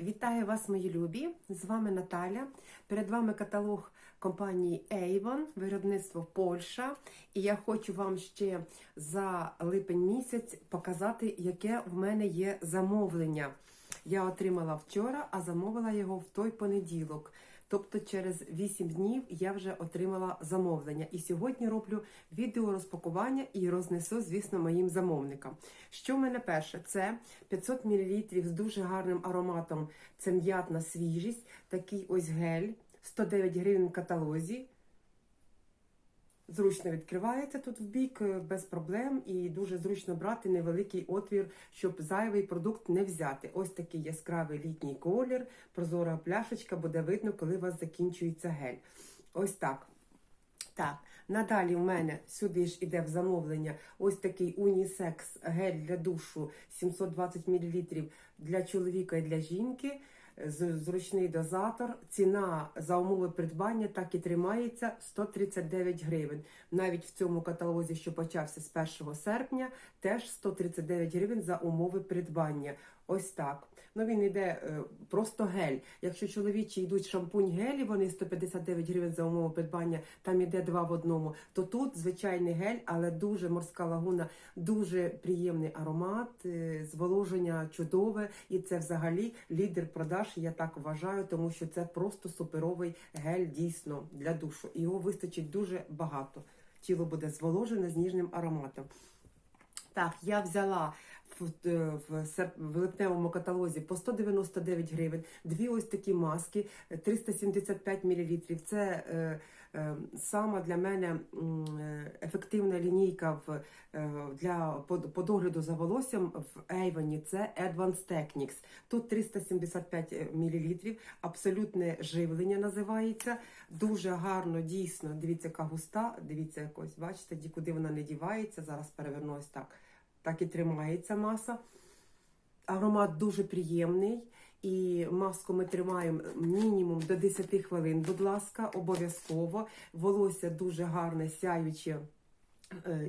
Вітаю вас, мої любі! З вами Наталя. Перед вами каталог компанії Avon, виробництво Польща. І я хочу вам ще за липень місяць показати, яке в мене є замовлення. Я отримала вчора, а замовила його в той понеділок. Тобто через 8 днів я вже отримала замовлення. І сьогодні роблю відео розпакування і рознесу, звісно, моїм замовникам. Що в мене перше? Це 500 мл з дуже гарним ароматом. Це м'ятна свіжість, такий ось гель, 109 гривень в каталозі. Зручно відкривається тут в бік е, без проблем і дуже зручно брати невеликий отвір, щоб зайвий продукт не взяти. Ось такий яскравий літній колір, прозора пляшечка, буде видно, коли у вас закінчується гель. Ось так. Так, надалі в мене сюди ж іде в замовлення ось такий унісекс гель для душу 720 мл для чоловіка і для жінки. Зручний дозатор. Ціна за умови придбання так і тримається 139 гривень. Навіть в цьому каталозі, що почався з 1 серпня, теж 139 гривень за умови придбання. Ось так. Ну він йде е, просто гель. Якщо чоловічі йдуть шампунь гелі, вони 159 гривень за умови придбання, там іде два в одному. То тут звичайний гель, але дуже морська лагуна, дуже приємний аромат, е, зволоження чудове, і це взагалі лідер продаж. Я так вважаю, тому що це просто суперовий гель дійсно для душу. Його вистачить дуже багато. Тіло буде зволожене з ніжним ароматом. Так, я взяла в, е, в, липневому каталозі по 199 гривень. Дві ось такі маски, е, 375 мл. Це е, е, сама для мене е, ефективна лінійка в, е, для по, по догляду за волоссям в Avon. Це Advanced Techniques. Тут 375 мл, абсолютне живлення називається. Дуже гарно, дійсно. Дивіться, яка густа. Дивіться, якось, бачите, куди вона не дівається. Зараз переверну ось так. Так і тримається маса. Аромат дуже приємний. І маску ми тримаємо мінімум до 10 хвилин, будь ласка, обов'язково. Волосся дуже гарне, сяюче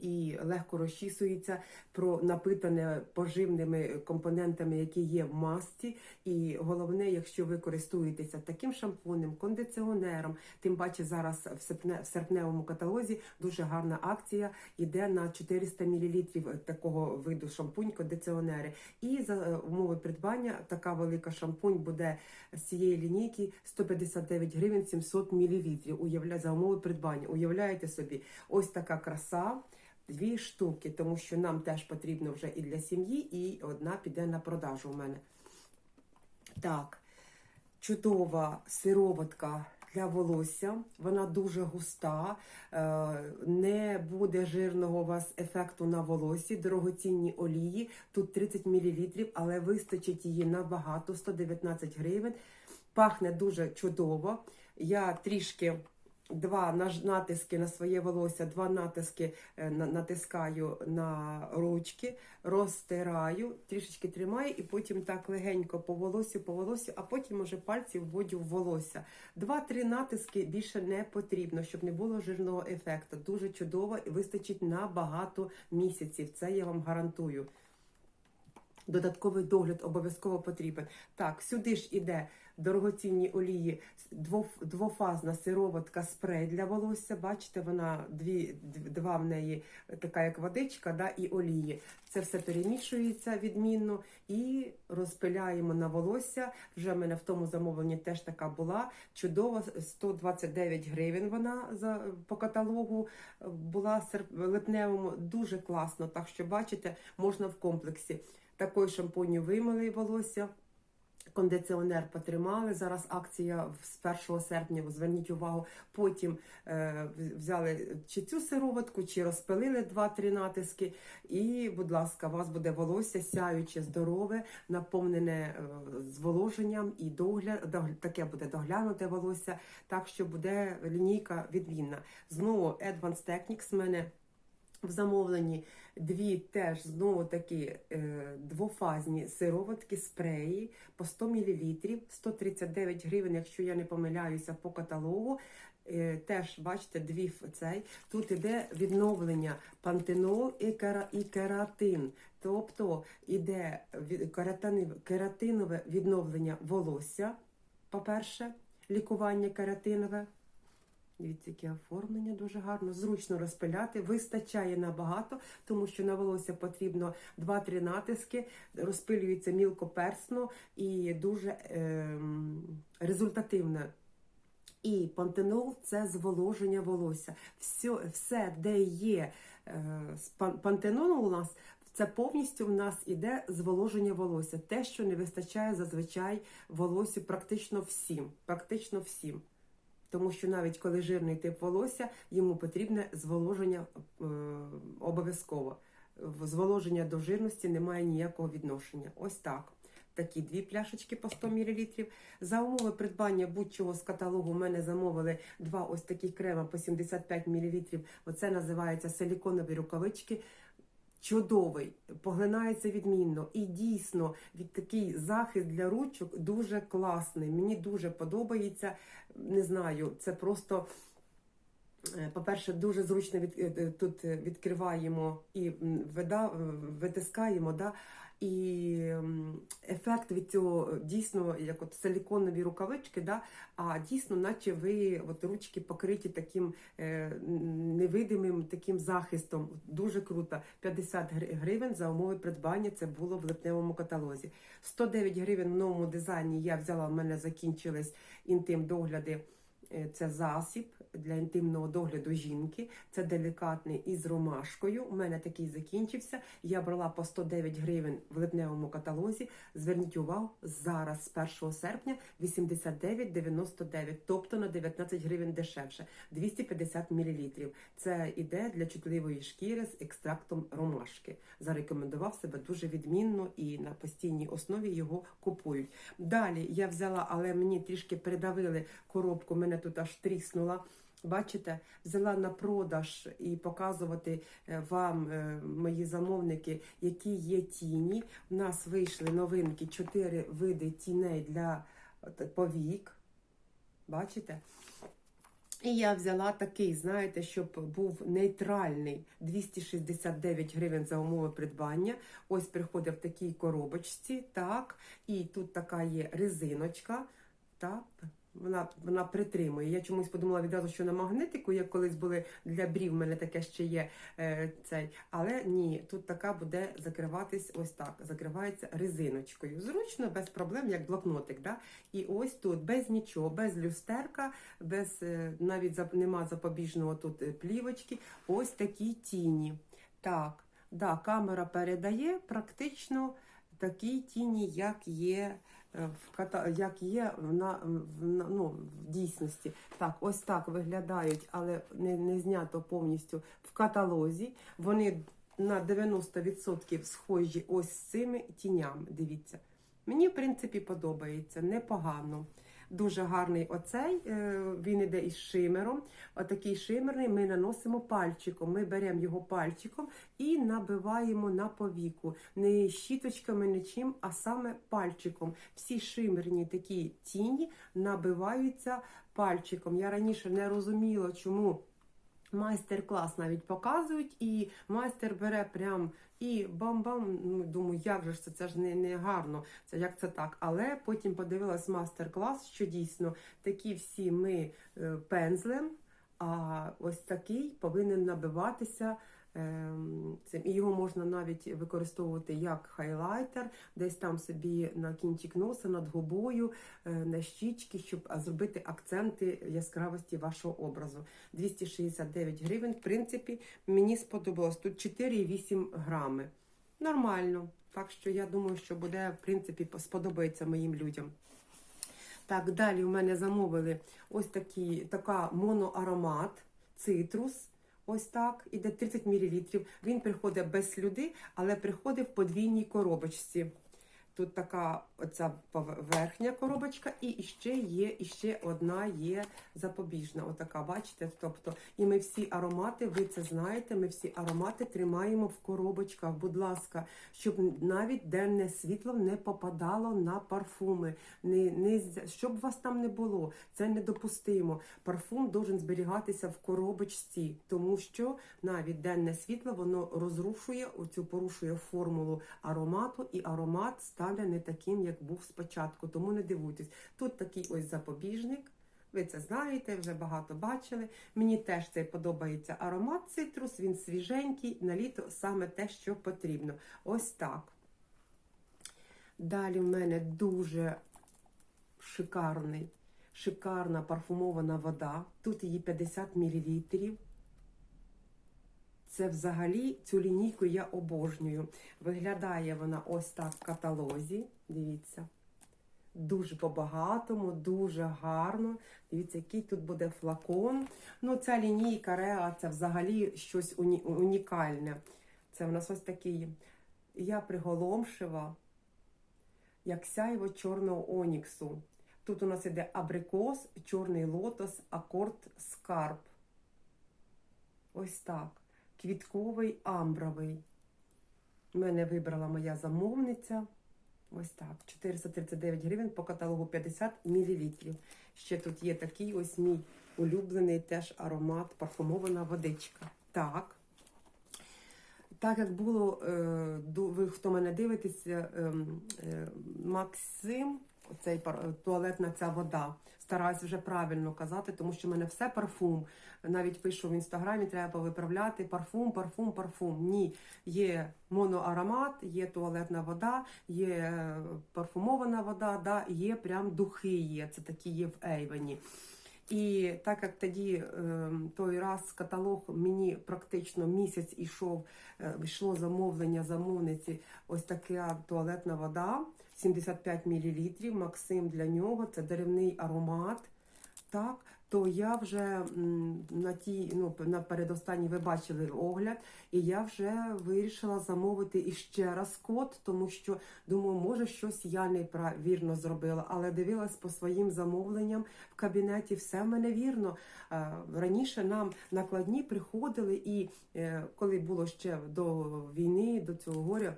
і легко розчісується, про напитане поживними компонентами, які є в масці. І головне, якщо ви користуєтеся таким шампунем, кондиціонером, тим паче зараз в, серпне, в серпневому каталозі дуже гарна акція йде на 400 мл такого виду шампунь, кондиціонери. І за е, умови придбання така велика шампунь буде з цієї лінійки 159 гривень 700 мл. Уявля за умови придбання. Уявляєте собі, ось така краса. Дві штуки, тому що нам теж потрібно вже і для сім'ї, і одна піде на продажу у мене. Так, чудова сироватка для волосся. Вона дуже густа, е, не буде жирного у вас ефекту на волосі, дорогоцінні олії. Тут 30 мл, але вистачить її набагато, 119 гривень. Пахне дуже чудово. Я трішки. Два натиски на своє волосся, два натиски е, натискаю на ручки, розтираю, трішечки тримаю і потім так легенько по волосю, по волосю, а потім уже пальці вводю в волосся. Два-три натиски більше не потрібно, щоб не було жирного ефекту. Дуже чудово і вистачить на багато місяців. Це я вам гарантую. Додатковий догляд обов'язково потрібен. Так, сюди ж іде дорогоцінні олії, двоф- двофазна сироватка спрей для волосся. Бачите, вона дві, два в неї така як водичка, да, і олії. Це все перемішується відмінно і розпиляємо на волосся. Вже в мене в тому замовленні теж така була. Чудова, 129 гривень вона за, по каталогу е, була липневому. Дуже класно. Так що бачите, можна в комплексі. Такою шампунью вимили волосся. Кондиціонер потримали. Зараз акція з 1 серпня. Зверніть увагу. Потім е, взяли чи цю сироватку, чи розпилили 2-3 натиски. І, будь ласка, у вас буде волосся сяюче, здорове, наповнене е, зволоженням і догляд, догля- таке буде доглянуте волосся. Так що буде лінійка відмінна. Знову Advanced Techniques в мене в замовленні дві теж знову такі е, двофазні сироватки, спреї по 100 мл, 139 гривень, якщо я не помиляюся, по каталогу. Е, теж бачите, дві цей. Тут іде відновлення пантенол і, кера, і кератин. Тобто іде кератинове, відновлення волосся, по-перше, лікування кератинове. Дивіться, яке оформлення дуже гарно, зручно розпиляти, вистачає набагато, тому що на волосся потрібно 2-3 натиски, розпилюється мілкоперсно і дуже ем, результативно. І пантенол це зволоження волосся. Все, все де є е, пантенол у нас, це повністю в нас іде зволоження волосся. Те, що не вистачає зазвичай волосю практично всім. Практично всім. Тому що навіть коли жирний тип волосся, йому потрібне зволоження е, обов'язково. Зволоження до жирності немає ніякого відношення. Ось так. Такі дві пляшечки по 100 мл. За умови придбання будь-чого з каталогу в мене замовили два ось такі крема по 75 мл. Оце називається силіконові рукавички. Чудовий, поглинається відмінно. І дійсно від такий захист для ручок дуже класний. Мені дуже подобається. Не знаю, це просто. е, По-перше, дуже зручно від, е, е, тут відкриваємо і вида, витискаємо, да? І ефект від цього дійсно, як от силіконові рукавички, да? а дійсно, наче ви от, ручки покриті таким е, невидимим таким захистом. Дуже круто. 50 гривень за умови придбання це було в липневому каталозі. 109 гривень в новому дизайні я взяла, в мене закінчились інтим догляди. Е, Це засіб для інтимного догляду жінки. Це делікатний із ромашкою. У мене такий закінчився. Я брала по 109 гривень в липневому каталозі. Зверніть увагу, зараз з 1 серпня 89,99, тобто на 19 гривень дешевше, 250 мл. Це іде для чутливої шкіри з екстрактом ромашки. Зарекомендував себе дуже відмінно і на постійній основі його купують. Далі я взяла, але мені трішки передавили коробку, мене тут аж тріснула. Бачите, взяла на продаж і показувати е, вам, е, мої замовники, які є тіні. У нас вийшли новинки, чотири види тіней для повік. Бачите? І я взяла такий, знаєте, щоб був нейтральний 269 гривень за умови придбання. Ось приходить в такій коробочці, так. І тут така є резиночка. Так, вона, вона притримує. Я чомусь подумала відразу, що на магнитику, як колись були для брів, в мене таке ще є е, цей. Але ні, тут така буде закриватись ось так. Закривається резиночкою. Зручно, без проблем, як блокнотик. Да? І ось тут без нічого, без люстерка, без е, навіть зап- нема запобіжного тут е, плівочки. Ось такі тіні. Так, да, камера передає практично такі тіні, як є. Е, як є на, на- ну, в дійсності. Так, ось так виглядають, але не, не знято повністю в каталозі. Вони на 90% схожі ось з цими тінями. Дивіться. Мені, в принципі, подобається непогано. Дуже гарний оцей, е, він іде із шимером. Отакий шимерний ми наносимо пальчиком. Ми беремо його пальчиком і набиваємо на повіку. Не щіточками, нічим, а саме пальчиком. Всі шимерні такі тіні набиваються пальчиком. Я раніше не розуміла, чому. Майстер-клас навіть показують, і майстер бере прям і бам-бам. Ну думаю, як же ж це? Це ж не, не гарно. Це як це так? Але потім подивилась майстер-клас, що дійсно такі всі ми е, пензлем, а ось такий повинен набиватися. Ем, і його можна навіть використовувати як хайлайтер, десь там собі на кінчик носа, над губою, е, на щічки, щоб зробити акценти яскравості вашого образу. 269 гривень. В принципі, мені сподобалось. Тут 4,8 грами. Нормально. Так що я думаю, що буде, в принципі, сподобається моїм людям. Так, далі у мене замовили ось такі, така моноаромат, цитрус. Ось так, іде 30 мл. Він приходить без слюди, але приходить в подвійній коробочці. Тут така оця пов- верхня коробочка, і ще є, і ще одна є запобіжна. Отака, бачите? Тобто, і ми всі аромати, ви це знаєте, ми всі аромати тримаємо в коробочках, будь ласка, щоб навіть денне світло не попадало на парфуми. Не, не, щоб вас там не було, це недопустимо. Парфум должен зберігатися в коробочці, тому що навіть денне світло воно розрушує оцю порушує формулу аромату, і аромат стане не таким, як був спочатку. Тому не дивуйтесь. Тут такий ось запобіжник. Ви це знаєте, вже багато бачили. Мені теж цей подобається аромат цитрус, він свіженький, на літо саме те, що потрібно. Ось так. Далі в мене дуже шикарний, шикарна парфумована вода. Тут її 50 мл. Це взагалі цю лінійку я обожнюю. Виглядає вона ось так в каталозі. Дивіться. Дуже по-багатому, дуже гарно. Дивіться, який тут буде флакон. Ну, ця лінійка Реа це взагалі щось уні- унікальне. Це в нас ось такий. Я приголомшива, як сяйво чорного оніксу. Тут у нас іде абрикос, чорний лотос, акорд скарб. Ось так. Квітковий амбровий. Мене вибрала моя замовниця. Ось так. 439 гривень по каталогу 50 мл. Ще тут є такий ось мій улюблений теж аромат, парфумована водичка. Так. Так як було, е, ви хто мене дивитеся, ем, е, Максим, е, туалетна ця вода. Стараюсь вже правильно казати, тому що в мене все парфум. Навіть пишу в інстаграмі, треба виправляти парфум, парфум, парфум. Ні, є моноаромат, є туалетна вода, є е, парфумована вода, да, є прям духи. Є це такі є в Ейвені. І так як тоді е, той раз каталог мені практично місяць ішов, е, йшло замовлення замовниці, ось така туалетна вода, 75 мл, Максим для нього, це деревний аромат. Так, то я вже на тій, ну, на передостанній ви бачили огляд, і я вже вирішила замовити іще раз код, тому що думаю, може щось я невірно зробила, але дивилась по своїм замовленням в кабінеті, все в мене вірно. Е, Раніше нам накладні приходили, і е, коли було ще до війни, до цього горя.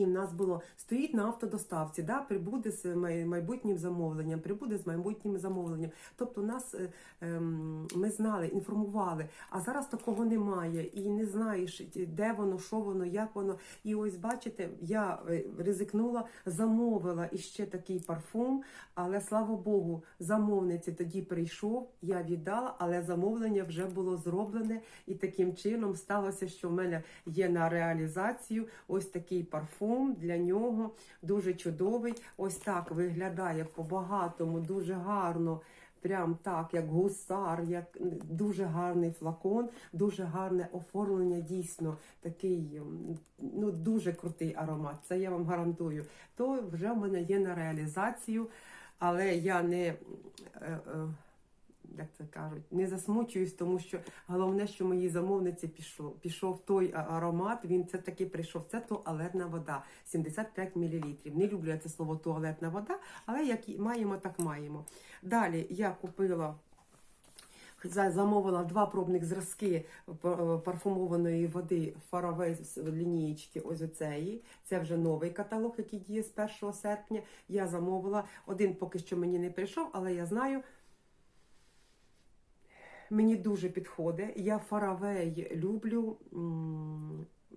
І в нас було стоїть на автодоставці, да, прибуде з майбутнім замовленням, прибуде з майбутнім замовленням. Тобто нас е, ем, ми знали, інформували. А зараз такого немає, і не знаєш, де воно, що воно, як воно. І ось бачите, я е, ризикнула, замовила іще такий парфум, але слава Богу, замовниці тоді прийшов, я віддала, але замовлення вже було зроблене, і таким чином сталося, що в мене є на реалізацію ось такий парфум для нього, дуже чудовий. Ось так виглядає по-багатому, дуже гарно. Прям так, як гусар, як дуже гарний флакон, дуже гарне оформлення, дійсно такий ну дуже крутий аромат. Це я вам гарантую. То вже в мене є на реалізацію, але я не. Е, е, як це кажуть, не засмучуюсь, тому що головне, що моїй замовниці пішов, пішов той аромат. Він це таки прийшов. Це туалетна вода, 75 мл. Не люблю я це слово туалетна вода, але як маємо, так маємо. Далі я купила. Замовила два пробних зразки парфумованої води Faraway з лінієчки ось оцеї. Це вже новий каталог, який діє з 1 серпня. Я замовила. Один поки що мені не прийшов, але я знаю, мені дуже підходить. Я фаравей люблю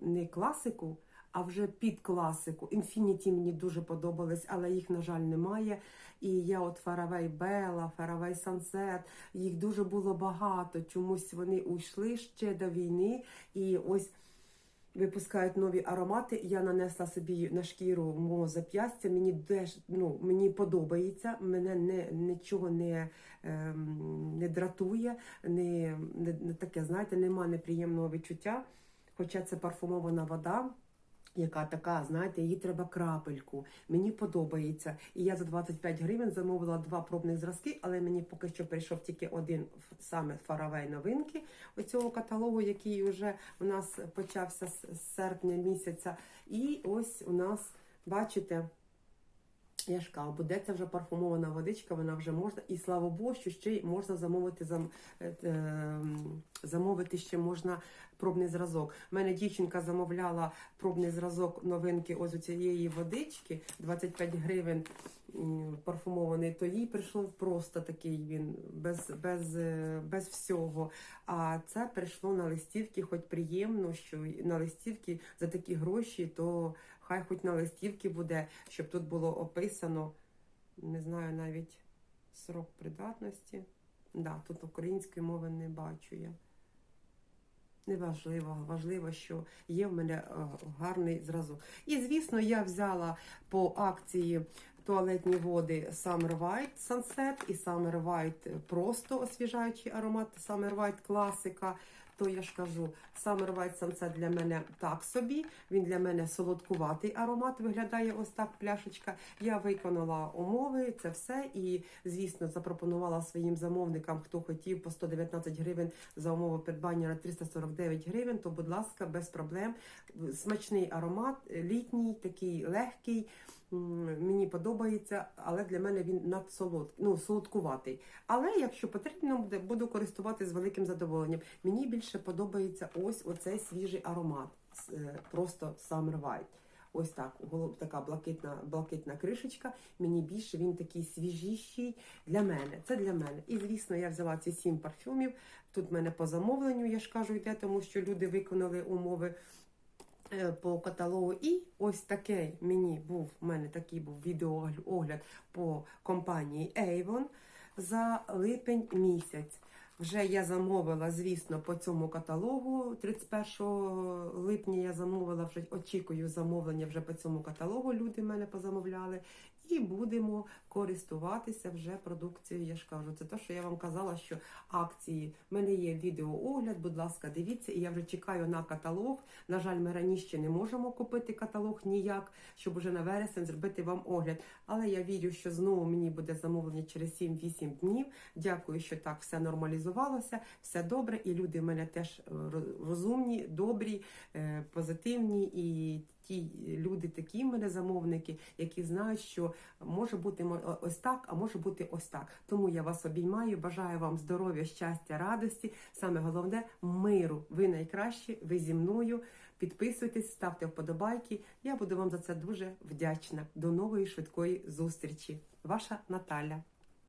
не класику, а вже під класику. Інфініті мені дуже подобались, але їх, на жаль, немає. І я от Фаравей Бела, Фаравей Сансет, їх дуже було багато. Чомусь вони уйшли ще до війни. І ось випускають нові аромати. Я нанесла собі на шкіру мого зап'ястя. Мені теж ну, мені подобається. Мене не нічого не, ем, не дратує, не, не, не таке, знаєте, нема неприємного відчуття. Хоча це парфумована вода. Яка така, знаєте, їй треба крапельку. Мені подобається. І я за 25 гривень замовила два пробних зразки, але мені поки що прийшов тільки один саме фаравей новинки оцього каталогу, який вже у нас почався з серпня місяця. І ось у нас, бачите, Я ж кажу, буде це вже парфумована водичка, вона вже можна, і слава Богу, що ще й можна замовити зам, е, е, замовити ще можна пробний зразок. У мене дівчинка замовляла пробний зразок новинки ось у цієї водички, 25 гривень парфумований, то їй прийшло просто такий він без, без, е, без всього. А це прийшло на листівки, хоч приємно, що на листівки за такі гроші, то хай хоч на листівки буде, щоб тут було описано, не знаю навіть срок придатності. Да, тут української мови не бачу я. Неважливо, важливо, що є в мене е, гарний зразок. І, звісно, я взяла по акції туалетні води Summer White Sunset і Summer White просто освіжаючий аромат, Summer White класика. То я ж кажу, Summer White Sunset для мене так собі. Він для мене солодкуватий аромат, виглядає ось так пляшечка. Я виконала умови, це все. І, звісно, запропонувала своїм замовникам, хто хотів по 119 гривень за умови придбання на 349 гривень. То, будь ласка, без проблем. Смачний аромат, літній, такий легкий. Мені подобається, але для мене він надсолод, ну, солодкуватий. Але якщо потрібно буду користуватися з великим задоволенням. Мені більше подобається ось оцей свіжий аромат, е, просто Summer White. Ось так, така блакитна, блакитна кришечка. Мені більше він такий свіжіший для мене. Це для мене. І звісно, я взяла ці сім парфюмів. Тут в мене по замовленню, я ж кажу, йде, тому що люди виконали умови е, по каталогу. І ось такий мені був, у мене такий був відеоогляд по компанії Avon за липень місяць. Вже я замовила, звісно, по цьому каталогу. 31 липня я замовила, вже очікую замовлення вже по цьому каталогу. Люди мене позамовляли. І будемо користуватися вже продукцією. Я ж кажу, це те, що я вам казала, що акції в мене є відеоогляд. Будь ласка, дивіться, і я вже чекаю на каталог. На жаль, ми раніше не можемо купити каталог ніяк, щоб уже на вересень зробити вам огляд. Але я вірю, що знову мені буде замовлення через 7-8 днів. Дякую, що так все нормалізувалося, все добре. І люди в мене теж е, розумні, добрі, е, позитивні і. Ті люди, такі мене замовники, які знають, що може бути ось так, а може бути ось так. Тому я вас обіймаю, бажаю вам здоров'я, щастя, радості. Саме головне миру. Ви найкращі, ви зі мною. Підписуйтесь, ставте вподобайки. Я буду вам за це дуже вдячна. До нової швидкої зустрічі. Ваша Наталя.